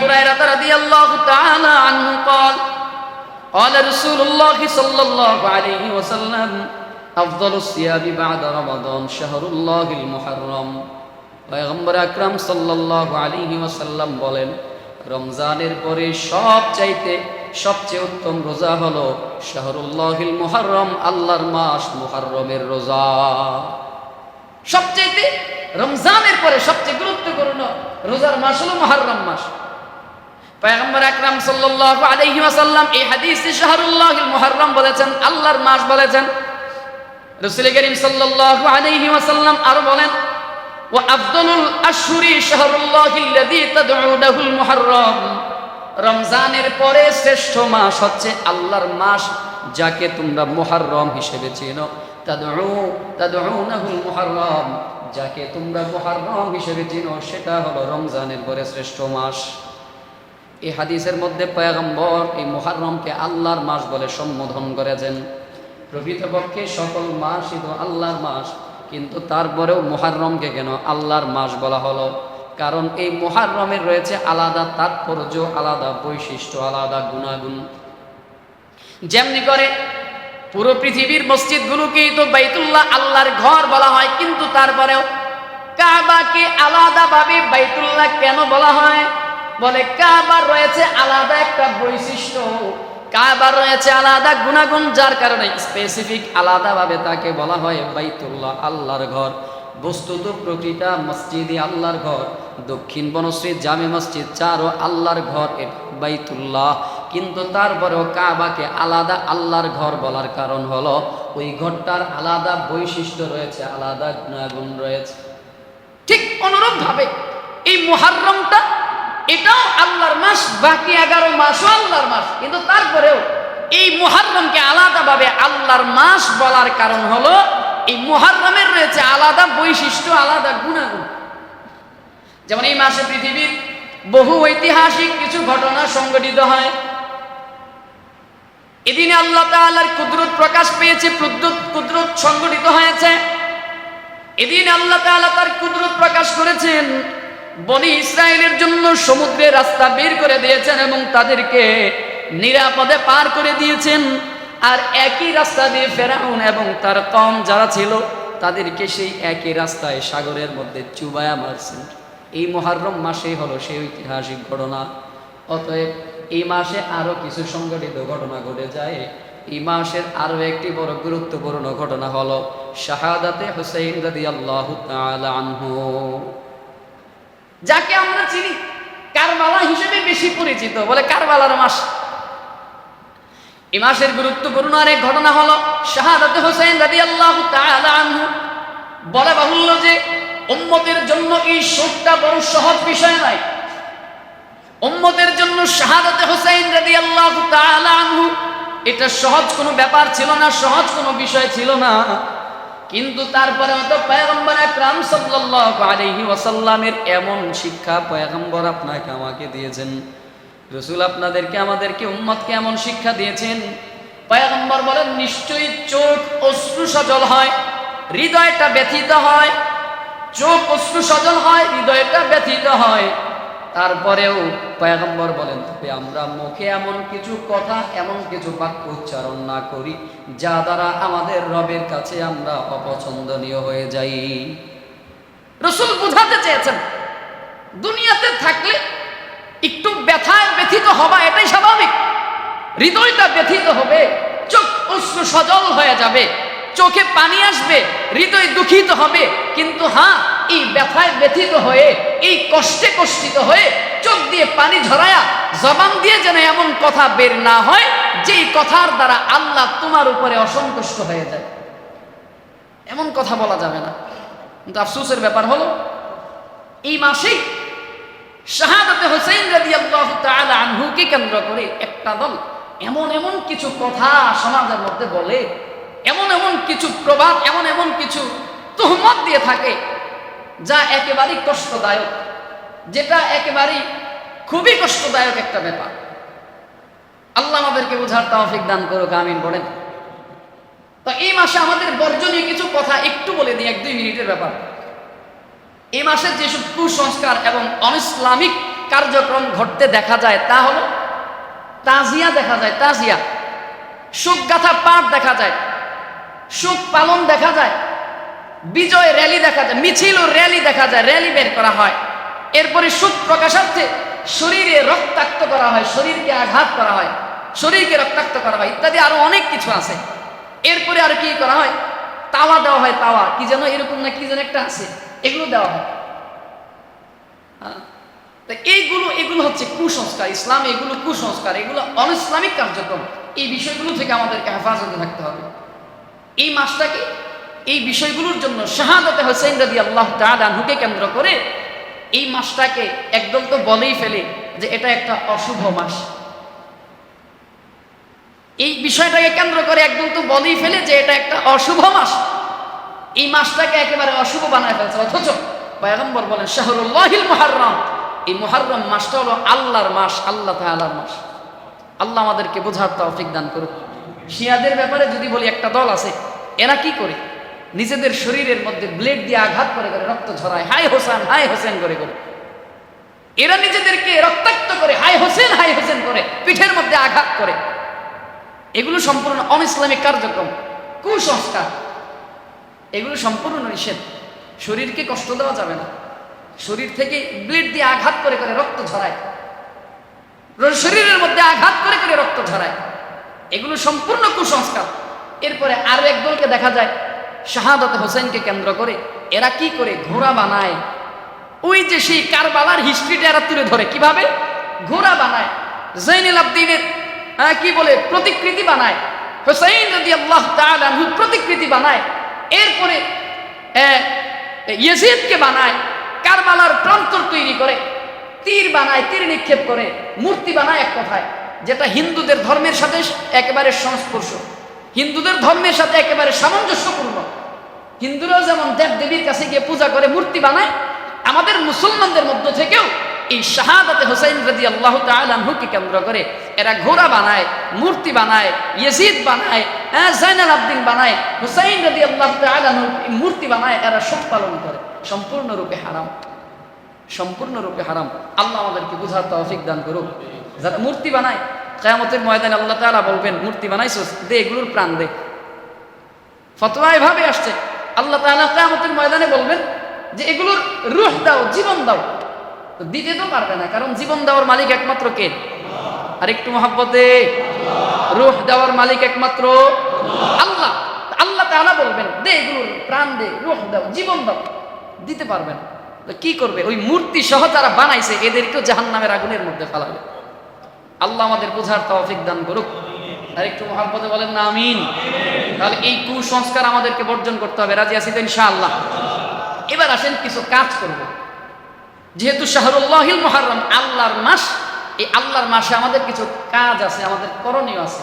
هريرة رضي الله تعالى عنه قال قال رسول الله صلى الله عليه وسلم أفضل الصيام بعد رمضان شهر الله المحرم পয়গম্বর আকরাম সাল্লাল্লাহু আলাইহি ওয়াসাল্লাম বলেন রমজানের পরে সব চাইতে সবচেয়ে উত্তম রোজা হলো শাহরুল্লাহিল মুহাররম আল্লাহর মাস মুহাররমের রোজা সবচেয়ে রমজানের পরে সবচেয়ে গুরুত্বপূর্ণ রোজার মাস হলো মুহাররম মাস পয়গম্বর আকরাম সাল্লাল্লাহু আলাইহি ওয়াসাল্লাম এই হাদিসে শাহরুল্লাহিল মুহররম বলেছেন, আল্লাহর মাস বলেছেন। রাসূল করিম সাল্লাল্লাহু আলাইহি ওয়াসাল্লাম আরও বলেন, ওয়া আফদালুল আশহুরি শাহরুল্লাহিল্লাযী তাদউনাহুল মুহররম। রমজানের পরে শ্রেষ্ঠ মাস হচ্ছে আল্লাহর মাস যাকে তোমরা মুহররম হিসেবে চেনো। তাদউ তাদউনাহুল মুহররম, যাকে তোমরা মুহররম হিসেবে চেনো, সেটা হলো রমজানের পরে শ্রেষ্ঠ মাস। এই হাদিসের মধ্যে পয়গম্বর এই মুহাররমকে আল্লাহর মাস বলে সম্বোধন করেছেন। প্রকৃতপক্ষে সকল মাসই তো আল্লাহর মাস, কিন্তু তারপরেও মুহাররমকে কেন আল্লাহর মাস বলা হলো? কারণ এই মুহাররমের রয়েছে আলাদা তাৎপর্য, আলাদা বৈশিষ্ট্য, আলাদা গুণাগুণ। যেমনি করে পুরো পৃথিবীর মসজিদগুলোকেই তো বাইতুল্লাহ আল্লাহর ঘর বলা হয়, কিন্তু তারপরেও কাবাকে আলাদাভাবে বাইতুল্লাহ কেন বলা হয়? বলে, কাবার রয়েছে আলাদা একটা বৈশিষ্ট্য। কাবার রয়েছে আলাদা গুণাগুণ, যার কারণে স্পেসিফিক আলাদাভাবে তাকে বলা হয় বাইতুল্লাহ, আল্লাহর ঘর। বস্তুত প্রতিটা মসজিদে আল্লাহর ঘর, দক্ষিণ বনশ্রী জামে মসজিদ চারও আল্লাহর ঘর বাইতুল্লাহ। কিন্তু তারপরেও কাবাকে আলাদা আল্লাহর ঘর বলার কারণ হলো, ওই ঘরটার আলাদা বৈশিষ্ট্য রয়েছে, আলাদা গুণাগুণ রয়েছে। ঠিক অনুরূপভাবে এই মুহাররমটা এটাও আল্লাহর মাস, বাকি এগারো মাসও আল্লাহর মাস। কিন্তু তারপরেও এই মুহাররমকে আলাদাভাবে আল্লাহর মাস বলার কারণ হলো, এই মুহাররমের রয়েছে আলাদা বৈশিষ্ট্য, আলাদা গুণাগুণ। যেমন এই মাসে পৃথিবীর বহু ঐতিহাসিক কিছু ঘটনা সংঘটিত হয়। এদিনে আল্লাহ তাআলার কুদরত প্রকাশ পেয়েছে, কুদরত কুদরত সংঘটিত হয়েছে। এদিন আল্লাহ তাআলা তার কুদরত প্রকাশ করেছেন বনি ইসরায়েলের জন্য সমুদ্রে রাস্তা বের করে দিয়েছেন এবং তাদেরকে নিরাপদে পার করে দিয়েছেন। আর একই রাস্তা দিয়ে ফেরাউন এবং তার কম যারা ছিল, তাদেরকে সেই একই রাস্তায় সাগরের মধ্যে চুবায়া মারছেন। এই মহারম মাসেই হলো সেই ঐতিহাসিক ঘটনা। অতএব এই মাসে আরও কিছু সংগঠিত ঘটনা ঘটে যায়। এই মাসের আরও একটি বড় গুরুত্বপূর্ণ ঘটনা হলো শাহাদাতে হুসাইন রাদিয়াল্লাহু তাআলা আনহু। যাকে আমরা চিনি, কারবালা হিসেবে বেশি পরিচিত, বলে কারবালার মাস। এই মাসের গুরুত্বপূর্ণ আরেক ঘটনা হলো, শাহাদাতে হোসেন রাদি আল্লাহ আনহু বলা বাহুল্য যে, উম্মতের জন্য এই শোকটা বড় সহজ বিষয় নয়। উম্মতের জন্য শাহাদাতে হোসেন রাদি আল্লাহ এটা সহজ কোনো ব্যাপার ছিল না, সহজ কোনো বিষয় ছিল না। কিন্তু তারপরে তো পয়গম্বর আকরাম সাল্লাল্লাহু আলাইহি ওয়াসাল্লামের এমন শিক্ষা পয়গম্বর আপনাকে আমাকে দিয়েছেন। রসুল আপনাদেরকে, আমাদেরকে, উম্মতকে এমন শিক্ষা দিয়েছেন। পয়গম্বর বলেন, নিশ্চয়ই চোখ অশ্রু সজল হয়, হৃদয়টা ব্যথিত হয়। চোখ অশ্রু সজল হয়, হৃদয়টা ব্যথিত হয়। তারপরেও পয়গম্বর বলেন, তবে আমরা মুখে এমন কিছু কথা, এমন কিছু বাক্য উচ্চারণ না করি, যা দ্বারা আমাদের রবের কাছে আমরা অপছন্দনীয় হয়ে যাই। রসুল বুঝাতে চেয়েছেন, দুনিয়াতে থাকলে একটু ব্যথায় ব্যথিত হবা, এটাই স্বাভাবিক। হৃদয়টা ব্যথিত হবে, চোখ অশ্রু সজল হয়ে যাবে চোখে পানি আসবে, হৃদয় দুঃখিত হবে। কিন্তু হ্যাঁ এই ব্যথায় ব্যথিত হয়ে, এই কষ্টে কষ্টিত হয়ে চোখ দিয়ে পানি ঝরায়া, জবান দিয়ে যেন এমন কথা বের না হয়, যেই কথার দ্বারা আল্লাহ তোমার উপরে অসন্তুষ্ট হয়ে যায়। এমন কথা বলা যাবে না। কিন্তু আফসোসের ব্যাপার হলো, এই মাসেই শাহাদাতে হোসেন রাদিয়াল্লাহু তাআলা আনহুকে কেন্দ্র করে একটা দল এমন এমন কিছু কথা সমাজের মধ্যে বলে এমন কিছু প্রবাদ এমন এমন কিছু তুহমত দিয়ে থাকে যা একেবারেই কষ্টদায়ক, যেটা একেবারেই খুবই কষ্টদায়ক একটা ব্যাপার। আল্লাহ আমাদেরকে বোঝার তৌফিক দান করুক, আমিন বলেন। তো এই মাসে আমাদের বর্জনীয় কিছু কথা একটু বলে দিই, এক দুই মিনিটের ব্যাপার। এই মাসের যেসব কুসংস্কার এবং অনিসলামিক কার্যক্রম ঘটতে দেখা যায় তা হলো তাজিয়া দেখা যায়, তাজিয়া। শোক গাথা পাঠ দেখা যায়। শোক পালন দেখা যায়, বিজয় র্যালি দেখা যায়, মিছিল ও র্যালি দেখা যায় র্যালি বের করা হয়। এরপরে সুখ প্রকাশার্থে শরীরে রক্তাক্ত করা হয়, শরীরকে আঘাত করা হয়, শরীরকে রক্তাক্ত করা হয়, ইত্যাদি আরও অনেক কিছু আছে। এরপরে আর কি করা হয়? তাওয়া দেওয়া হয়, তাওয়া। কি যেন এরকম না, কি যেন একটা আছে, এগুলো দেওয়া হয়। হ্যাঁ। এইগুলো, এগুলো হচ্ছে কুসংস্কার, ইসলাম এগুলো কুসংস্কার, এগুলো অনইসলামিক কার্যক্রম। এই বিষয়গুলো থেকে আমাদেরকে হেফাজতে থাকতে হবে। এই মাসটাকে, এই বিষয়গুলোর জন্য শাহাদতে হোসেন রাদি আল্লাহ তালুকে কেন্দ্র করে এই মাসটাকে একদম তো বলেই ফেলে যে এটা একটা অশুভ মাস। এই বিষয়টাকে কেন্দ্র করে একদম তো বলেই ফেলে যে এটা একটা অশুভ মাস। এই মাসটাকে একেবারে অশুভ বানায় ফেলছে। অথচ পয়গম্বর বলেন, শাহরুল্লাহিল মুহাররম। এই মুহাররম মাসটা হলো আল্লাহর মাস, আল্লাহ তাআলার মাস। আল্লাহ আমাদেরকে বোঝার তৌফিক দান করুক। শিয়াদের ব্যাপারে যদি বলি, একটা দল আছে, এরা কি করে? নিজেদের শরীরের মধ্যে ব্লেড দিয়ে আঘাত করে করে, রক্ত ঝরায়। হাই হোসেন হাই হোসেন করে করে। এরা নিজেদেরকে রক্তাক্ত করে হাই হোসেন হাই হোসেন করে, পিঠের মধ্যে আঘাত করে। এগুলো সম্পূর্ণ অনইসলামিক কার্যক্রম, কুসংস্কার। এগুলো সম্পূর্ণ নিষেধ। শরীরকে কষ্ট দেওয়া যাবে না। শরীর থেকে ব্লেড দিয়ে আঘাত করে করে, রক্ত ঝরায়। শরীরের মধ্যে আঘাত করে করে, রক্ত ঝরায়। এগুলো সম্পূর্ণ কুসংস্কার। এরপরে আরও একদলকে দেখা যায় শাহাদত হোসেনকে কেন্দ্র করে এরা কি করে ঘোড়া বানায়? ওই যে সেই কারবালার হিস্ট্রিটা এরা তুলে ধরে। কীভাবে? ঘোড়া বানায়। জৈনুল আবদিনের হ্যাঁ, কি বলে? প্রতিকৃতি বানায়। হোসেন যদি আল্লাহ প্রতিকৃতি বানায়। এরপরে ইয়েজিদকে বানায়। কারবালার প্রান্তর তৈরি করে। তীর বানায় তীর নিক্ষেপ করে। মূর্তি বানায় এক কথায়। যেটা হিন্দুদের ধর্মের সাথে একেবারে সংস্পর্শ। হিন্দুদের ধর্মের সাথে একেবারে সামঞ্জস্যপূর্ণ। হিন্দুরাও যেমন দেব দেবীর কাছে গিয়ে পূজা করে, মূর্তি বানায়, আমাদের মুসলমানদের মধ্য থেকেও এই শাহাদাতে হোসেন রাজি আল্লাহ তালহুকে কেন্দ্র করে এরা ঘোড়া বানায়, মূর্তি বানায়, ইয়েজিদ বানায় হ্যাঁ জাইনাল আবদিন বানায়, হুসাইন রাজি আল্লাহ তালহু মূর্তি বানায়, এরা সব পালন করে। সম্পূর্ণরূপে হারাম। সম্পূর্ণরূপে হারাম। আল্লাহ আমাদেরকে বুঝার তৌফিক দান করুক। যারা মূর্তি বানায়। কেয়ামতের ময়দানে আল্লাহ তালা বলবেন, মূর্তি বানাইছস, দে, এগুলোর প্রাণ দে। ফতোয়া এভাবে আসছে, আল্লাহ তাআলা কেয়ামতের ময়দানে বলবেন যে, এগুলোর রুহ দাও, জীবন দাও। দিতে তো পারবে না, কারণ জীবন দেওয়ার মালিক একমাত্র কে? আর একটু মহাব্বতে রুহ দেওয়ার মালিক একমাত্র আল্লাহ। আল্লাহ। তাআলা বলবেন, দে, এগুলোর প্রাণ দে, রুহ দাও, জীবন দাও। দিতে পারবেন কি করবে? ওই মূর্তি সহ যারা বানাইছে এদেরকেও জাহান্নামের আগুনের মধ্যে ফেলাবে। আল্লাহ আমাদের বোঝার তৌফিক দান করুক আর একটু মহাব্বতে বলেন না আমিন তাহলে এই কুসংস্কার আমাদেরকে বর্জন করতে হবে রাজি আছি তো ইনশাআল্লাহ এবার আসেন কিছু কাজ করব যেহেতু শাহরুল্লাহিল মহারম আল্লাহর মাস এই আল্লাহর মাসে আমাদের কিছু কাজ আছে আমাদের করণীয় আছে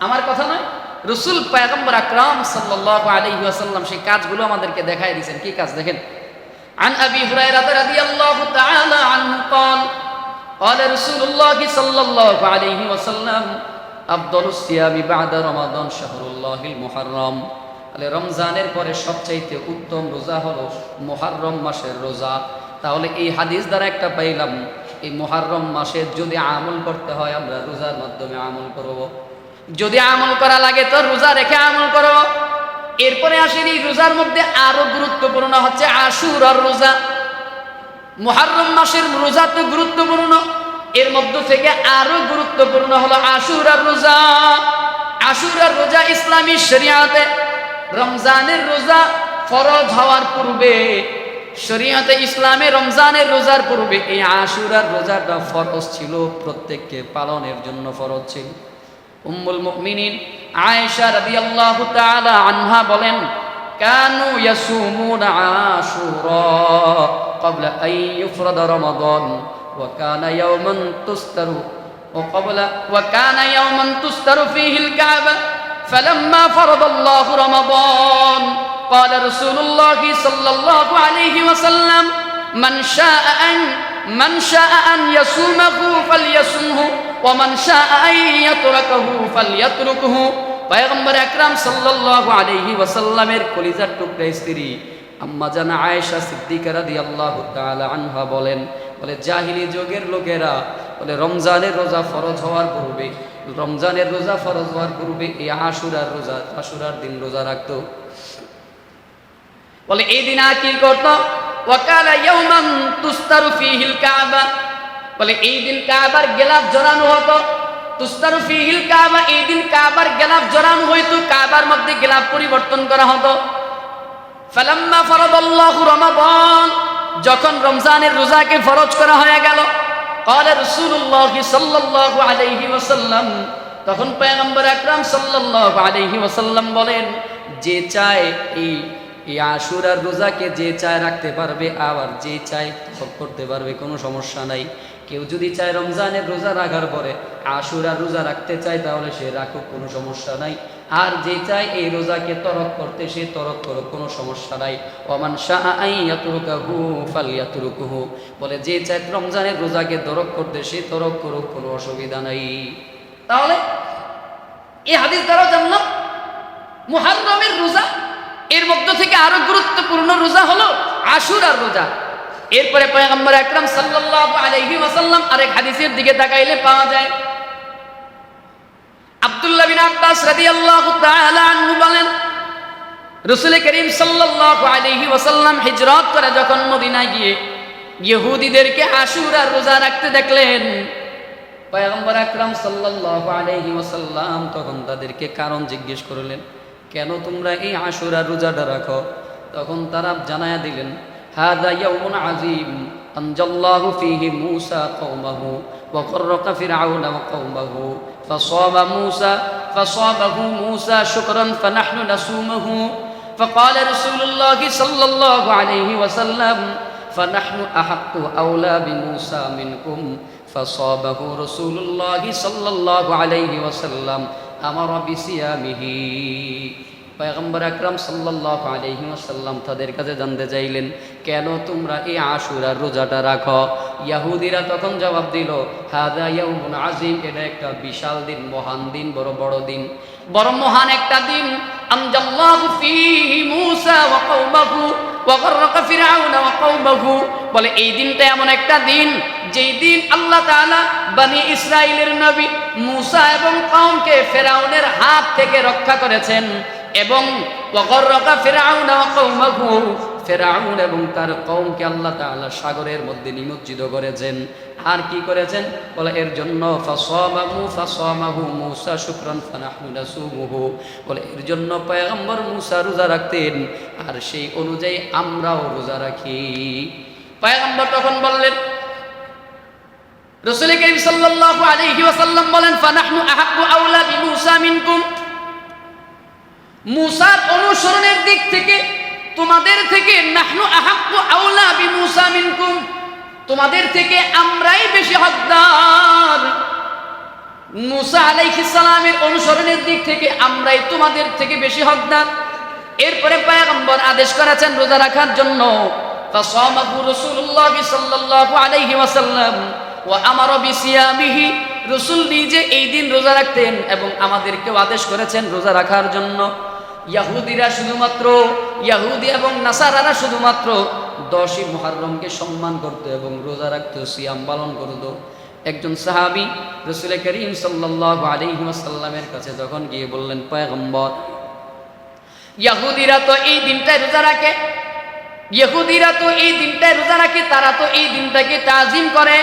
আমার কথা নয় রসুল পায়গম্বর আকরাম সাল্লাল্লাহু আলাইহি ওয়াসাল্লাম সেই কাজগুলো আমাদেরকে দেখাই দিয়েছেন কি কাজ দেখেন عن أبي هريرة رضي الله تعالى عنه قال قال رسول الله صلى الله عليه وسلم أفضل الصيام بعد رمضان شهر الله المحرم তাহলে রমজানের পরে সবচাইতে উত্তম রোজা হলো মোহাররম মাসের রোজা তাহলে এই হাদিস দ্বারা একটা পাইলাম এই মোহাররম মাসে যদি আমল করতে হয় আমরা রোজার মাধ্যমে আমল করব যদি আমল করা লাগে তো রোজা রেখে আমল করব এরপরে আসেন এই রোজার মধ্যে আরো গুরুত্বপূর্ণ হচ্ছে আশুর আর রোজা মুহাররম মাসের রোজা তো গুরুত্বপূর্ণ। এর মধ্য থেকে আরও গুরুত্বপূর্ণ হলো আশুর আর রোজা। আশুর আর রোজা ইসলামী শরিয়াতে রমজানের রোজা ফরজ হওয়ার পূর্বে, শরিয়াতে ইসলামে রমজানের রোজার পূর্বে এই আশুরার রোজাটা ফরজ ছিল, প্রত্যেককে পালনের জন্য ফরজ ছিল। উম্মুল মুমিনিন আয়েশা রাদিয়াল্লাহু তাআলা আনহা বলেন كانوا يصومون عاشورا قبل أن يفرض رمضان وكان يوما تستر وقبل وكان يوما تستر فيه الكعبة فلما فرض الله رمضان قال رسول الله صلى الله عليه وسلم من شاء أن من شاء أن يصومه فليصمه ومن شاء أن يتركه فليتركه পয়গম্বর আকরাম সাল্লাল্লাহু আলাইহি ওয়াসাল্লামের কলিজার টুকরা স্ত্রী আম্মা জানা আয়েশা সিদ্দিকা রাদিয়াল্লাহু তাআলা আনহা বলেন, বলে, জাহিলি যুগের লোকেরা, বলে, রমজানের রোজা ফরজ হওয়ার পূর্বে, রমজানের রোজা ফরজ হওয়ার পূর্বে এই আশুরার রোজা, আশুরার দিন রোজা রাখতো। বলে, এই দিন আর কি করতো? ওয়াকালা ইয়াউমান তুস্তারু ফিহিল কাবা, বলে, এই দিন কাবার গেলাফ জড়ানো হতো। তুস্তারু ফিহিল কাবা এই দিন কাবার গেলাফ জড়ানো হইতো কাবার মধ্যে গেলাফ পরিবর্তন করা হতো ফালাম্মা ফরদাল্লাহু রমাদান যখন রমজানের রোজাকে ফরজ করা হয়ে গেল قال রাসূলুল্লাহ সাল্লাল্লাহু আলাইহি ওয়াসাল্লাম তখন পয়গম্বর আকরাম সাল্লাল্লাহু আলাইহি ওয়াসাল্লাম বলেন যে চায় এই এই আশুরার রোজাকে যে চায় রাখতে পারবে আবার যে চায় তফ করতে পারবে কোনো সমস্যা নাই কেউ যদি চায় রমজানের রোজা রাখার পরে আশুরার রোজা রাখতে চায়, তাহলে সে রাখুক, কোনো সমস্যা নাই। আর যে চায় এই রোজাকে তরক করতে, সে তরক করুক, কোনো সমস্যা নাই। ওমান শাহ বলে, যে চায় রমজানের রোজাকে তরক করতে, সে তরক করুক, কোনো অসুবিধা নাই। তাহলে এই হাদিস দ্বারা জানলাম, মুহাররমের রোজা এর মধ্য থেকে আরও গুরুত্বপূর্ণ রোজা হলো আশুরার রোজা। এরপরে পয়গম্বর আকরাম সাল্লাল্লাহু আলাইহি ওয়াসাল্লাম আরেক হাদিসের দিকে তাকাইলে পাওয়া যায়। আব্দুল্লাহ বিন আব্বাস রাদিয়াল্লাহু তাআলা আনহু বলেন, রাসূল করিম সাল্লাল্লাহু আলাইহি ওয়াসাল্লাম হিজরত করে যখন মদিনায় গিয়ে ইহুদিদেরকে আশুরার রোজা রাখতে দেখলেন, পয়গম্বর আকরাম সাল্লাল্লাহু আলাইহি ওয়াসাল্লাম তখন তাদেরকে কারণ জিজ্ঞেস করলেন, কেন তোমরা এই আশুরার রোজাটা রাখো? তখন তারা জানায়া দিলেন هذا يوم عظيم أنجى الله فيه موسى قومه وقرق فرعون وقومه. فصاب موسى فصابه موسى شكرا فنحن نصومه فقال رسول الله صلى الله عليه وسلم فنحن أحق أولى بموسى منكم. فصابه رسول الله صلى الله عليه وسلم أمر بصيامه. পয়গম্বর আকরাম সাল্লাল্লাহু আলাইহি ওয়াসাল্লাম তাদের কাছে জানতে চাইলেন, কেন তোমরা এই আশুরার রোজাটা রাখো? ইয়াহুদিরা তখন জবাব দিল হাদা ইয়াউমুন আজিম এটা একটা বিশাল দিন, মহান দিন, বড় বড় দিন। বড় মহান একটা দিন। বলে, এই দিনটা এমন একটা দিন, যেই দিন আল্লাহ তাআলা বনি ইসরাইলের নবী মূসা এবং কওমকে ফেরাউনের হাত থেকে রক্ষা করেছেন। এবং ফেরাউন এবং তার কওমকে আল্লাহ তাআলা সাগরের মধ্যে নিমজ্জিত করেছেন। আর কি করেছেন? বলে, এর জন্য মূসা শুকরান বলে, এর জন্য পয়গম্বর মূসা রোজা রাখতেন। আর সেই অনুযায়ী আমরাও রোজা রাখি। পয়গম্বর তখন বললেন, রসুল করিম সাল্লাল্লাহু আলাইহি ওয়াসাল্লাম বলেন, ফানাহনু আহাব্বু আউলা বিমূসা মিনকুম। মুসার অনুসরণের দিক থেকে তোমাদের থেকে নাহনু আহাক্কু আউলা বি মুসা মিনকুম। তোমাদের থেকে আমরাই বেশি হকদার। মুসা আলাইহিস সালামের অনুসরণের দিক থেকে আমরাই তোমাদের থেকে বেশি হকদার। এরপরে পয়গম্বর আদেশ করেছেন রোজা রাখার জন্য। ফাসামাহু রাসূলুল্লাহ সাল্লাল্লাহু আলাইহি ওয়াসাল্লাম ওয়া আমারা বিসিয়ামিহি। রসুল নিজে এই দিন রোজা রাখতেন এবং আমাদেরকেও আদেশ করেছেন রোজা রাখার জন্য। ইয়াহুদিরা শুধুমাত্র, ইয়াহুদি এবং নাসারারা শুধুমাত্র দশই মুহাররমকে সম্মান করত এবং রোজা রাখত, সিয়াম পালন করত। একজন সাহাবি রসুল করিম সাল্লাল্লাহু আলাইহি কাছে যখন গিয়ে বললেন, পয়গম্বর, ইয়াহুদিরা তো এই দিনটায় রোজা রাখে? ইয়াহুদিরা তো এই দিনটায় রোজা রাখে, তারা তো এই দিনটাকে তাজিম করে।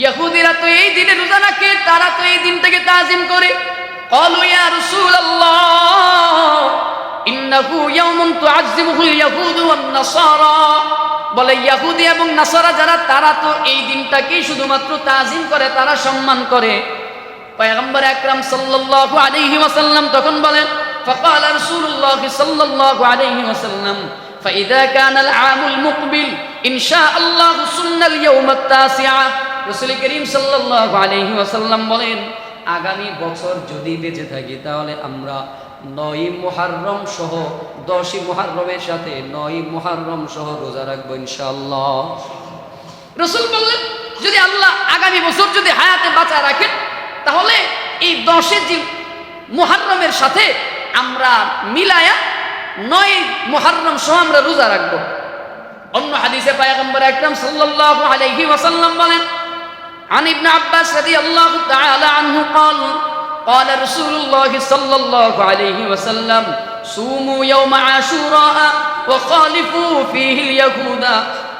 ইয়াহুদিরা তো এই দিনে রোজা রাখে, তারা তো এই দিনটাকে তাজিম করে। قالوا يا رسول الله إنه يوم تعزمه اليهود والنصارى বলে ইয়াহুদি এবং নাসারা যারা তারা তো এই দিনটাকেই শুধুমাত্র তাজিম করে তারা সম্মান করে পয়গম্বর আকরাম সাল্লাল্লাহু আলাইহি ওয়াসাল্লাম তখন বলেন فقال رسول الله صلى الله عليه وسلم فإذا كان العام المقبل إن شاء الله سنة اليوم التاسع রসুল করিম সাল্লাল্লাহু আলাইহি ওয়াসাল্লাম বলেন আগামী বছর যদি বেঁচে থাকি, তাহলে আমরা নয় মুহাররম সহ, দশই মুহাররমের সাথে নয় মুহাররম সহ রোজা রাখব ইনশাআল্লাহ। রসুল বললেন, যদি আল্লাহ আগামী বছর যদি হায়াতে বাঁচা রাখেন, তাহলে এই দশে যে মুহাররমের সাথে আমরা মিলায়া নয় মুহাররম সহ আমরা রোজা রাখব। অন্য হাদিসে পায়গম্বর আকরাম সাল্লাল্লাহু আলাইহি ওয়াসাল্লাম বলেন عن ابن عباس رضي الله تعالى عنه قال قال رسول الله صلى الله عليه وسلم صوموا يوم عاشوراء وخالفوا فيه اليهود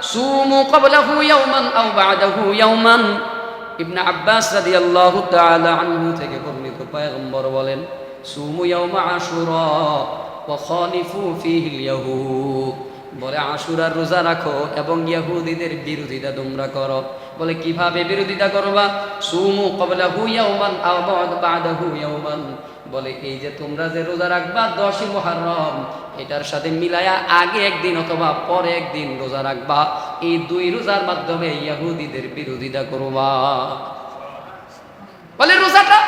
صوموا قبله يوما أو بعده يوما ইবনে আব্বাস রাদিয়াল্লাহু তাআলা আনহু থেকে বর্ণিত পয়গম্বর বলেন সুমু ইয়াউমা আশুরা ওয়া খালিফু ফিহিল ইয়াহুদ বলে আশুরার রোজা রাখো এবং ইয়াহুদীদের বিরোধিতা তোমরা করো বলে, কীভাবে বিরোধিতা করবা? সুমু ক্বাবলাহু ইয়াউমান আও বলে, এই যে তোমরা যে রোজা রাখবা দশই মুহররম, এটার সাথে মিলায়া আগে একদিন অথবা পরে একদিন রোজা রাখবা। এই দুই রোজার মাধ্যমে ইয়াহুদীদের বিরোধিতা করবা। বলে, রোজাটা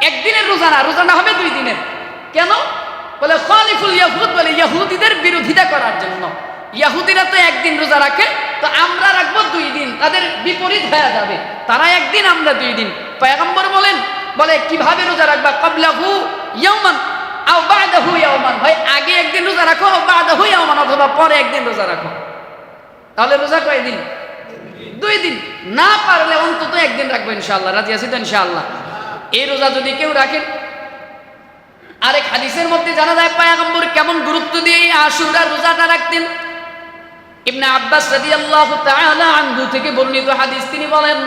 একদিনের রোজা না রোজাটা হবে দুই দিনের। কেন? বলে, খালিফুল ইয়াহুদ, বলে, ইয়াহুদীদের বিরোধিতা করার জন্য। ইয়াহুদিরা তো একদিন রোজা রাখে, তো আমরা রাখব দুই দিন। তাদের বিপরীত হয়ে যাবে। তারা একদিন, আমরা দুই দিন। পয়গম্বর বলেন, বলে, কীভাবে রোজা রাখবা? কবলাহু ইয়াউমান আও বাদাহু ইয়াউমান ভাই, আগে একদিন রোজা রাখো বাদাহু ইয়াউমান অথবা পরে একদিন রোজা রাখো। তাহলে রোজা কয়দিন দুই দিন। না পারলে অন্তত একদিন রাখব ইনশাআল্লাহ। রাজি আছি তো ইনশাআল্লাহ? এই রোজা যদি কেউ রাখেন আরেক হাদিসের মধ্যে জানা যায়, পায়াগম্বর কেমন গুরুত্ব দিয়ে এই আশুরার রোজাটা রাখতেন? ইবনে আব্বাস রাদিয়াল্লাহু তাআলা আনহু থেকে বর্ণিত হাদিস তিনি বলেন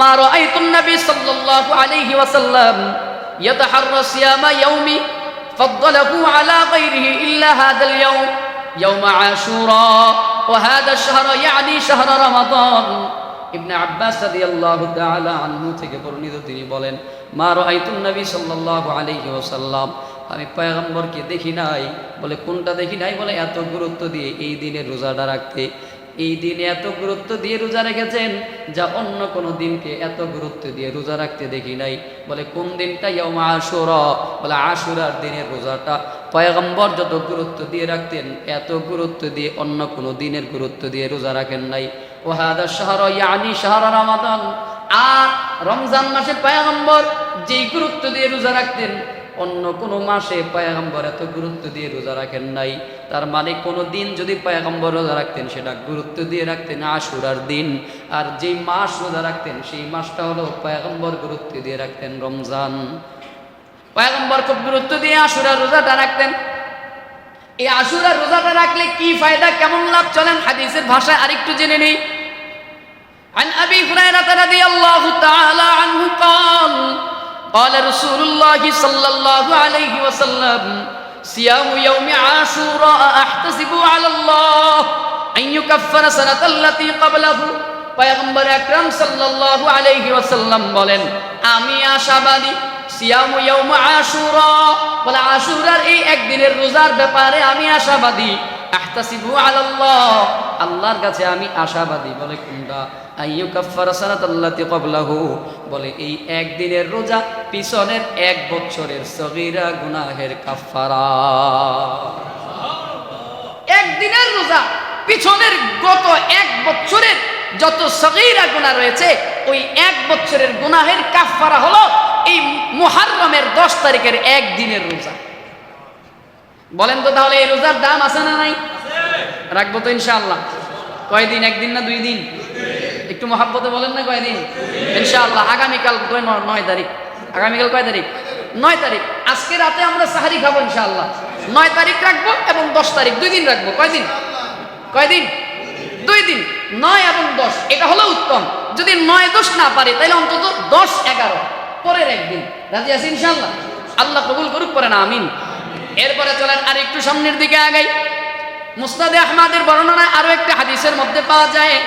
মা রাআইতুন নবী সাল্লাল্লাহু আলাইহি ওয়াসাল্লাম ইয়াতাহাররা সিয়ামা ইয়াউমি فضله على غيره إلا هذا اليوم يوم عاشوراء وهذا الشهر يعني شهر رمضان ইবনে আব্বাস রাদিয়াল্লাহু তাআলা আনহু থেকে বর্ণিত তিনি বলেন মা রাআইতুন নবী সাল্লাল্লাহু আলাইহি ওয়াসাল্লাম আমি পয়গম্বরকে দেখি নাই, বলে কোনটা দেখি নাই? বলে এত গুরুত্ব দিয়ে এই দিনে রোজাটা রাখতে। এই দিনে এত গুরুত্ব দিয়ে রোজা রেখেছেন, যা অন্য কোনো দিনকে এত গুরুত্ব দিয়ে রোজা রাখতে দেখি নাই। বলে কোন দিনটা? ইয়মা বলে আশুরার দিনের রোজাটা। পয়গম্বর যত গুরুত্ব দিয়ে রাখতেন, এত গুরুত্ব দিয়ে অন্য কোনো দিনের গুরুত্ব দিয়ে রোজা রাখেন নাই। ওহাদা শাহর, ইয়ানি শাহর রমাদান। আর রমজান মাসে পয়গম্বর যেই গুরুত্ব দিয়ে রোজা রাখতেন, অন্য কোনো মাসে পয়গম্বর এত গুরুত্ব দিয়ে রোজা রাখেন নাই। তার মানে কোনো দিন যদি পয়গম্বর রোজা রাখতেন, সেটা গুরুত্ব দিয়ে রাখতেন আশুরার দিন। আর যেই মাস রোজা রাখতেন, সেই মাসটা হলো পয়গম্বর গুরুত্ব দিয়ে রাখতেন রমজান। পয়গম্বর খুব গুরুত্ব দিয়ে আশুরার রোজাটা রাখতেন। এই আশুরার রোজাটা রাখলে কি ফায়দা, কেমন লাভ? চলেন হাদিসের ভাষায় আরেকটু জেনে নেই। عن أبي هريرة رضي الله تعالى عنه قال قال رسول الله صلى الله عليه وسلم صيام يوم عاشوراء أحتسب على الله أن يكفر سنة التي قبله পয়গম্বর আকরাম সাল্লাল্লাহু আলাইহি ওয়াসাল্লাম বলেন আমি আশাবাদী সিয়াম ইয়াউম আশুরা বলে আশুরার এই একদিনের রোজার ব্যাপারে আমি আশাবাদী আল্লাহর কাছে আমি আশাবাদী। বলে কোনটা? আইয়ু কাফারা সানাতাল্লাতি ক্বাবলাহু। বলে, এই একদিনের রোজা পিছনের এক বছরের সগীরা গুনাহের কাফারা একদিনের রোজা পিছনের গত এক বছরের যত সগীরা গুনাহ রয়েছে, ওই এক বছরের গুনাহের কাফারা হলো এই মুহাররমের দশ তারিখের একদিনের রোজা। বলেন তো তাহলে এই রোজার দাম আছে না নাই? রাখব তো ইনশাআল্লাহ। কয়দিন? একদিন না দুই দিন? একটু মহাব্বতে বলেন না কয়দিন? ইনশাআল্লাহ আগামীকাল নয় তারিখ? আগামীকাল কয় তারিখ? নয় তারিখ। আজকে রাতে আমরা সাহারি খাব ইনশাআল্লাহ। নয় তারিখ রাখব এবং দশ তারিখ। দুই দিন রাখব। কয়দিন? কয়দিন? দুই দিন। নয় এবং দশ। এটা হলো উত্তম। যদি নয় দশ না পারে তাহলে অন্তত দশ এগারো। পরের একদিন। রাজি আছি ইনশাআল্লাহ? আল্লাহ কবুল করুক পরে না আমিন। এরপরে চলেন আর একটু সামনের দিকে আগাই। মুস্তাদে আহমাদের বর্ণনায় আরও একটা হাদিসের মধ্যে পাওয়া যায়,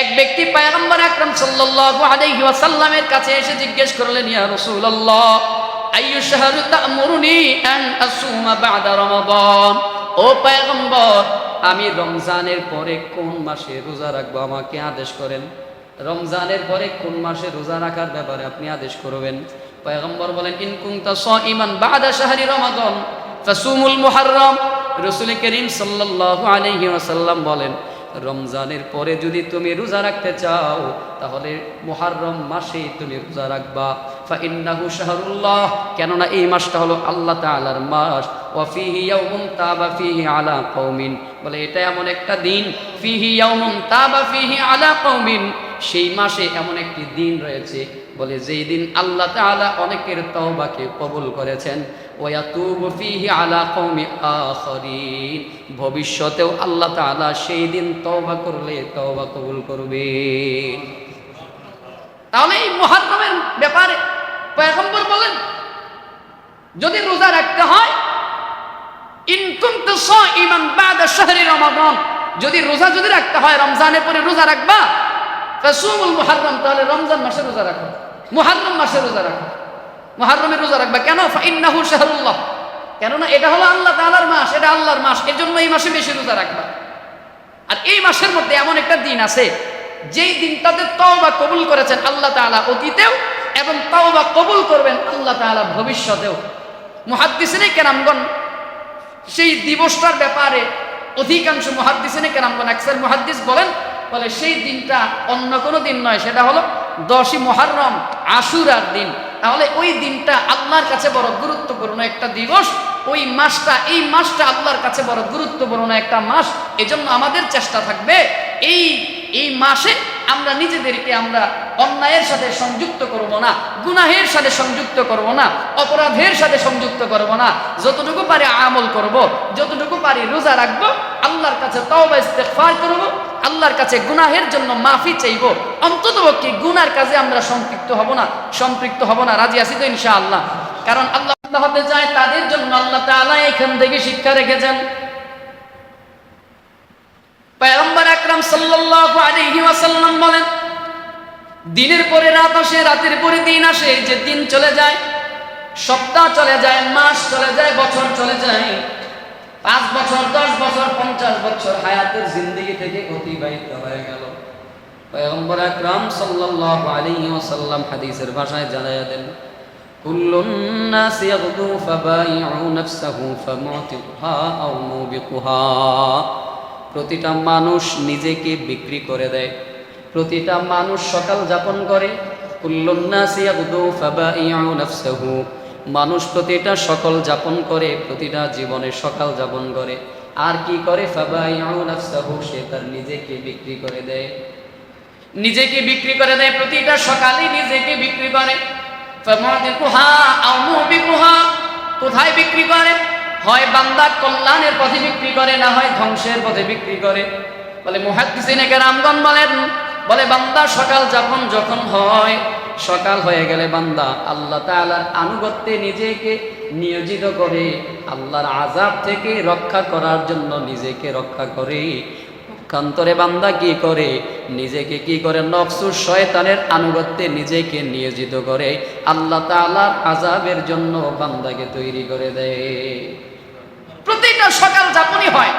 এক ব্যক্তি পয়গম্বর আকরাম সাল্লাল্লাহু আলাইহি ওয়াসাল্লামের কাছে এসে জিজ্ঞেস করলেন, ইয়া রাসূলুল্লাহ, আইয়ু শাহরু তা'মুরুনি আন আসুমা বা'দা রমাদান? ও পয়গম্বর, আমি রমজানের পরে কোন মাসে রোজা রাখব আমাকে আদেশ করেন? রমজানের পরে কোন মাসে রোজা রাখার ব্যাপারে আপনি আদেশ করবেন? পয়গম্বর বলেন, ইন কুনতা সাইমান বা'দা শাহরি রমাদান ফাসুমুল মুহাররম। রাসূল করিম সাল্লাল্লাহু আলাইহি ওয়াসাল্লাম বলেন, রমজানের পরে যদি তুমি রোজা রাখতে চাও, তাহলে মুহাররম মাসেই তুমি রোজা রাখবা। ফাইন্নাহু শাহরুল্লাহ। কেননা এই মাসটা হলো আল্লাহ তাআলার মাস। ওয়া ফিহি ইয়াউমুন আলা কওমিন। বলে, এটা এমন একটা দিন। ফিহি ইয়াউমুন তাবা ফিহি আলা কওমিন। সেই মাসে এমন একটি দিন রয়েছে বলে, যেই দিন আল্লাহ তাআলা অনেকের তওবাকে কবুল করেছেন ভবিষ্যতেও আল্লাহ তাআলা সেই দিন তওবা করলে তওবা কবুল করবেন তাহলে এই মুহাররমের ব্যাপারে পয়গম্বর বলেন, যদি রোজা রাখতে হয় যদি রোজা যদি রাখতে হয়, রমজানের পরে রোজা রাখবা তাহলে রমজান মাসে রোজা রাখো। মুহাররম মাসে রোজা রাখো। মুহাররমের রোজা রাখবা। কেন? ফাইন্নাহু শাহরুল্লাহ। কেননা এটা হলো আল্লাহ তাআলার মাস, এটা আল্লাহর মাস এর জন্য এই মাসে বেশি রোজা রাখবা। আর এই মাসের মধ্যে এমন একটা দিন আছে, যেই দিনটাতে তওবা কবুল করেছেন আল্লাহ তাআলা অতীতেও এবং তওবা কবুল করবেন আল্লাহ তাআলা ভবিষ্যতেও। মুহাদ্দিসিনে কেরামগণ সেই দিবসটার ব্যাপারে অধিকাংশ মুহাদ্দিসিনে কেরামগণ আকসার মুহাদ্দিস বলেন, বলে সেই দিনটা অন্য কোনো দিন নয়, সেটা হলো দশই মুহাররম। আশুরার দিন। তাহলে ওই দিনটা আল্লাহর কাছে বড় গুরুত্বপূর্ণ একটা দিবস। ওই মাসটা, এই মাসটা আল্লাহর কাছে বড় গুরুত্বপূর্ণ একটা মাস। এজন্য আমাদের চেষ্টা থাকবে এই এই মাসে আমরা নিজেদেরকে আমরা অন্যায়ের সাথে সংযুক্ত করব না, গুনাহের সাথে সংযুক্ত করব না, অপরাধের সাথে সংযুক্ত করব না। যতটুকু পারি আমল করব, যতটুকু পারি রোজা রাখব, আল্লাহর কাছে তওবা করব, আল্লাহর কাছে গুনাহের জন্য মাফি চাইব। অন্তত কি গুনার কাজে আমরা সম্পৃক্ত হব না, সম্পৃক্ত হব না। রাজি আছি তো ইনশাআল্লাহ? কারণ আল্লাহ হতে চায় তাদের জন্য আল্লাহ তাআলা এখান থেকে শিক্ষা রেখেছেন। পয়গম্বর আকরাম সাল্লাল্লাহু আলাইহি ওয়াসাল্লাম বলেন, দিনের পরে রাত আসে, রাতের পরে দিন আসে যে দিন চলে যায়, সপ্তাহ চলে যায়, মাস চলে যায়, বছর চলে যায়, পাঁচ বছর, দশ বছর, পঞ্চাশ বছর হায়াতের জিন্দগি থেকে অতিবাহিত হয়ে গেল। পয়গম্বর আকরাম সাল্লাল্লাহু আলাইহি ওয়াসাল্লাম হাদিসের ভাষায় জানায়া দেন, কুল্লুন নাস ইয়াগদু ফাবাইউ নাফসাহু ফামুতিকুহা আও মুবিকুহা। প্রতিটা মানুষ নিজেকে বিক্রি করে দেয়। প্রতিটা মানুষ সকাল যাপন করে। মানুষ প্রতিটা সকল যাপন করে, প্রতিটা জীবনে সকাল যাপন করে। আর কি করে? সে তার নিজেকে বিক্রি করে দেয়। নিজেকে বিক্রি করে দেয়, প্রতিটা সকালে নিজেকে বিক্রি করে। কোথায় বিক্রি করে? হয় বান্দা কল্যাণের পথে বিক্রি করে, না হয় ধ্বংসের পথে বিক্রি করে। বলে মুহাদ্দিসিনে কেরামগণ বলেন, বলে বান্দা সকাল যাপন যখন হয়, সকাল হয়ে গেলে বান্দা আল্লাহ তাআলার আনুগত্যে নিজেকে নিয়োজিত করে, আল্লাহর আজাব থেকে রক্ষা করার জন্য নিজেকে রক্ষা করে। পক্ষান্তরে বান্দা কি করে? নিজেকে কি করে? নকসুর শয়তানের আনুগত্যে নিজেকে নিয়োজিত করে, আল্লাহ তাআলার আজাবের জন্য বান্দাকে তৈরি করে দেয়। প্রতিটা সকাল যাপনই হয়।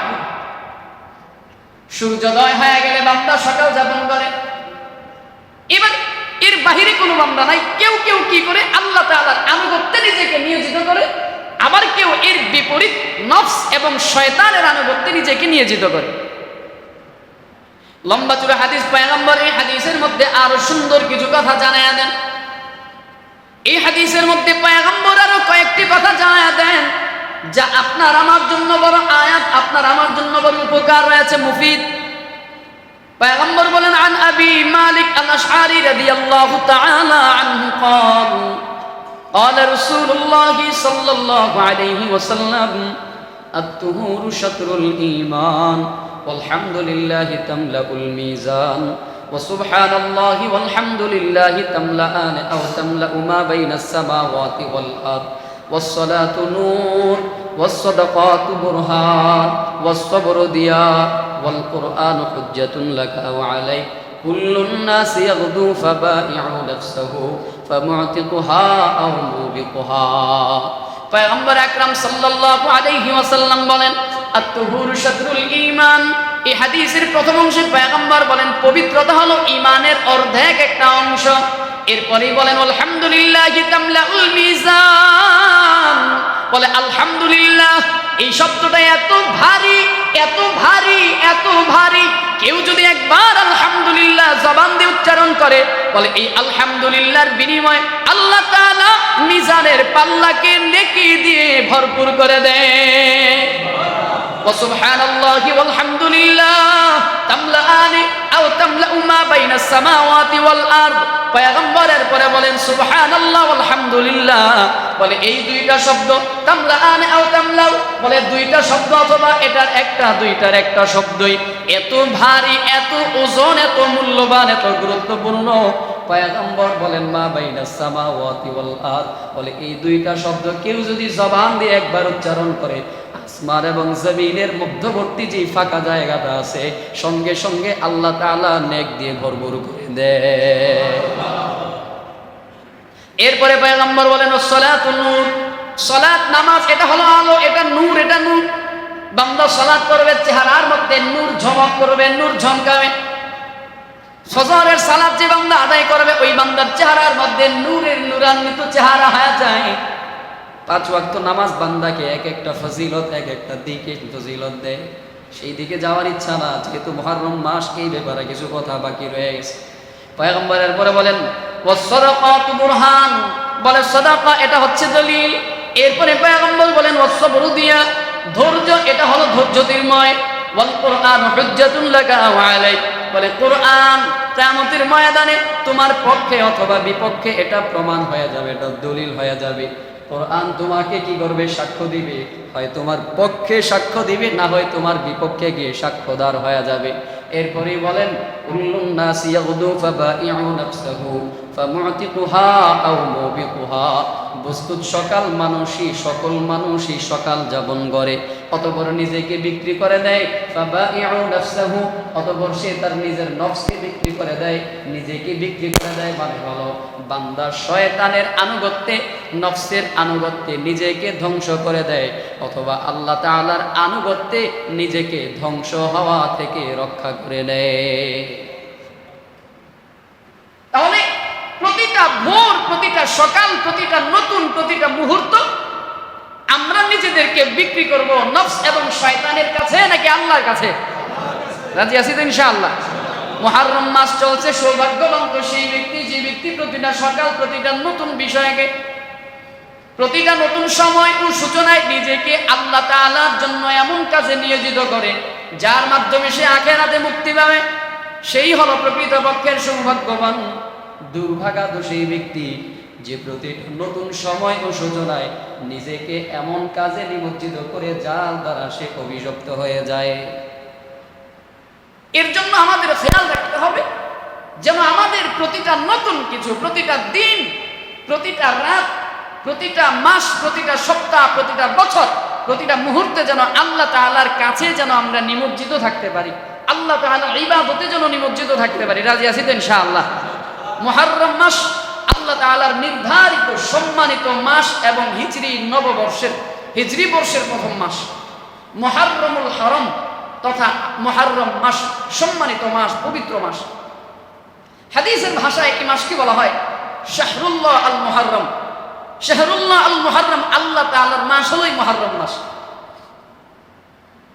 সূর্যোদয় হয়ে গেলে বান্দা সকাল যাপন করে। এবার এর বাহিরে কোনো বান্দা নাই। কেউ কেউ কি করে? আল্লাহ তাআলার আনুগত্যে নিজেকে নিয়োজিত করে। আবার কেউ এর বিপরীত নফস এবং শয়তানের আনুগত্যে নিজেকে নিয়োজিত করে। লম্বা চূড়া হাদিস পয়গম্বর এই হাদিসের মধ্যে আরও সুন্দর কিছু কথা জানায়া দেন। এই হাদিসের মধ্যে পয়গম্বর আরও কয়েকটি কথা জানায়া দেন। যা আপনার আমার জন্য বড় আয়াত আপনার আমার জন্য বড় উপকার রয়েছে মুফিদ পয়গম্বর বলেন আন আবি মালিক আল আশআরি রাদিয়াল্লাহু তাআলা আনহু قال قال رسول الله صلى الله عليه وسلم الطهور شطر الإيمان والحمد لله تملأ الميزان وسبحان الله والحمد لله تملأان أو تملأ ما بين السماوات والأرض والصلاة نور والصدقات برهان والصبر ضياء والقرآن حجة لك أو عليك كل الناس يغدو فبائع نفسه فمعتقها أو موبقها পয়গম্বর আকরাম সাল্লাল্লাহু আলাইহি ওয়াসাল্লাম বলেন আত-তুহুর শাতরুল ঈমান এই হাদিসের প্রথম অংশে পয়গম্বর বলেন পবিত্রতা হলো ঈমানের অর্ধেক একটা অংশ এরপরেই বলেন, আলহামদুলিল্লাহি বলে, আলহামদুলিল্লাহ, এই শব্দটা এত ভারী এত ভারী এত ভারী। কেউ যদি একবার আলহামদুলিল্লাহ জবান দিয়ে উচ্চারণ করে, বলে, এই আলহামদুলিল্লাহর বিনিময়ে আল্লাহ তাআলা মিজানের পাল্লাকে নেকি দিয়ে ভরপুর করে দেয়। وسبحان الله والحمد لله تملأان أو تملأ ما بين السماوات والأرض পয়গম্বরের পরে বলেন সুবহানাল্লাহ আলহামদুলিল্লাহ বলে এই দুইটা শব্দ তামলাআন আও তামলাউ বলে দুইটা শব্দ অথবা এটার একটা দুইটার একটা শব্দই এত ভারী এত ওজন এত মূল্যবান এত গুরুত্বপূর্ণ পয়গম্বর বলেন মা বাইনা সামাওয়াতি ওয়াল আরদ বলে এই দুইটা শব্দ কেউ যদি জবান দিয়ে একবার উচ্চারণ করে আসমান এবং জমিনের মধ্যবর্তী যে ফাঁকা জায়গাটা আছে, সঙ্গে সঙ্গে আল্লাহ তাআলা নেক দিয়ে ভরপুর করে দেয় এরপরে পয়গম্বর বলেন, সলাত নূর। সলাত নামাজ এটা হলো আলো, এটা নূর এটা নূর। বান্দা সলাত করবে, চেহারার মধ্যে নূর ঝমক করবে, নূর ঝমকাবে ফজরের সালাত যে বান্দা আদায় করবে, ওই বান্দার চেহারার মধ্যে নূরের নূরান্বিত চেহারা হয়ে যায়। পাঁচ ওয়াক্ত নামাজ বান্দাকে এক একটা ফজিলত, এক একটা দিকে ফজিলত দেয়। সেই দিকে যাওয়ার ইচ্ছা না যেহেতু মহারম মাস, এই ব্যাপারে কিছু কথা বাকি রয়ে গেছে। পয়গম্বরের পরে বলেন বুরহান। বলে, সাদাকা, এটা হচ্ছে দলিল। এরপরে পয়গম্বর বলেন ওয়াসসাবরু দিয়া, ধৈর্য, এটা হলো ধৈর্যতির্ময় ওয়াল কোরআন হুজ্জাতুন আলাইক। বলে, কোরআন কিয়ামতের ময়দানে তোমার পক্ষে অথবা বিপক্ষে এটা প্রমাণ হয়ে যাবে, এটা দলিল হয়ে যাবে। কোরআন তোমাকে কি করবে? সাক্ষ্য দিবে। হয় তোমার পক্ষে সাক্ষ্য দিবে, না হয় তোমার বিপক্ষে গিয়ে সাক্ষ্যদার হয়ে যাবে। এরপরে বলেন উল্লুন্নাসিয়াউদু ফাবাইউ নাফসাহু ফামুতিকুহা আও মুবিকুহা। বস্তুত সকাল মানুষই, সকল মানুষই সকাল যাপন করে। অতপর নিজেকে বিক্রি করে দেয় অতপর সে তার নিজের নফসকে বিক্রি করে দেয়, নিজেকে বিক্রি করে দেয় মানে হলো বান্দা শয়তানের আনুগত্যে, নফসের আনুগত্যে নিজেকে ধ্বংস করে দেয়, অথবা আল্লাহ তাআলার আনুগত্যে নিজেকে ধ্বংস হওয়া থেকে রক্ষা করে নেয়। তাহলে প্রতিটা ভোর, প্রতিটা সকাল, প্রতিটা নতুন, প্রতিটা মুহূর্ত আমরা নিজেদেরকে বিক্রি করব নফস এবং শয়তানের কাছে নাকি আল্লাহর কাছে? রাজি আছি তো ইনশাআল্লাহ। মহারম মাস চলছে সৌভাগ্যবন্ত সেই ব্যক্তি, যে ব্যক্তি প্রতিটা সকাল, প্রতিটা নতুন বিষয়কে, প্রতিটা নতুন সময় ও সূচনায় নিজেকে আল্লাহ তাআলার জন্য এমন কাজে নিয়োজিত করে, যার মাধ্যমে সে আখেরাতে মুক্তি পাবে। সেই হলো প্রকৃতপক্ষের সৌভাগ্যবান দুর্ভাগা ব্যক্তি যে প্রতিটা নতুন সময় ও সূচনায় নিজেকে এমন কাজে নিমজ্জিত করে যার দ্বারা সে অভিযুক্ত হয়ে যায়। এর জন্য আমাদের খেয়াল রাখতে হবে যেন আমাদের প্রতিটা নতুন কিছু, প্রতিটা দিন, প্রতিটা রাত, প্রতিটা মাস, প্রতিটা সপ্তাহ, প্রতিটা বছর, প্রতিটা মুহূর্তে যেন আল্লাহ তাআলার কাছে যেন আমরা নিমজ্জিত থাকতে পারি। আল্লাহ তাআলার ইবাদতে যেন নিমজ্জিত থাকতে পারি। রাজি আছি তো ইনশাআল্লাহ? মুহররম মাস আল্লাহ তাআলার নির্ধারিত সম্মানিত মাস এবং হিজরি নববর্ষের, হিজরি বর্ষের প্রথম মাস। মুহররমুল হরম তথা মুহররম মাস সম্মানিত মাস, পবিত্র মাস। হাদিসের ভাষায় এই মাসকে বলা হয় শাহরুল্লাহ আল মুহররম। শাহরুল্লাহ আল মুহররম আল্লাহ তাআলার মাস হলোই মুহররম মাস।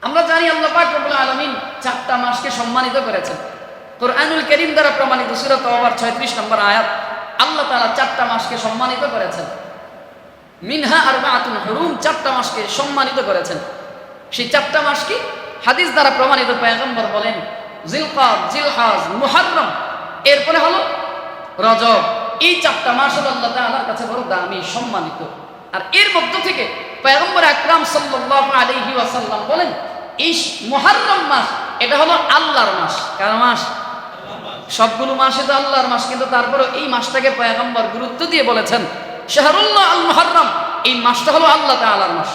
আমরা জানি আল্লাহ পাক আলামিন চারটা মাসকে সম্মানিত করেছেন। কোরআনুল করিম দ্বারা প্রমাণিত সূরা তওবার 36 নম্বর আয়াত, আল্লাহ তাআলা চারটা মাসকে সম্মানিত করেছেন। মিনহা আরবাআতুন হুরুম, চারটা মাসকে সম্মানিত করেছেন। সেই চারটা মাস কি? হাদিস দ্বারা প্রমাণিত পয়গম্বর বলেন, জিলকাদ, জিলহাজ, মুহররম। এরপরে হলো রজব। এই চারটা মাস হলো আল্লাহ তাআলার কাছে বড় দামি, সম্মানিত। আর এর মধ্য থেকে পয়গম্বর আকরাম সাল্লাল্লাহু আলাইহি ওয়াসাল্লাম বলেন এই মুহররম মাস, এটা হলো আল্লাহর মাস। কার মাস? সবগুলো মাসে তো আল্লাহর মাস, কিন্তু তারপরে এই মাসটাকে পয়গম্বর গুরুত্ব দিয়ে বলেছেন, শাহরুল্লাহ আল মহরম এই মাসটা হলো আল্লাহ তালার মাস।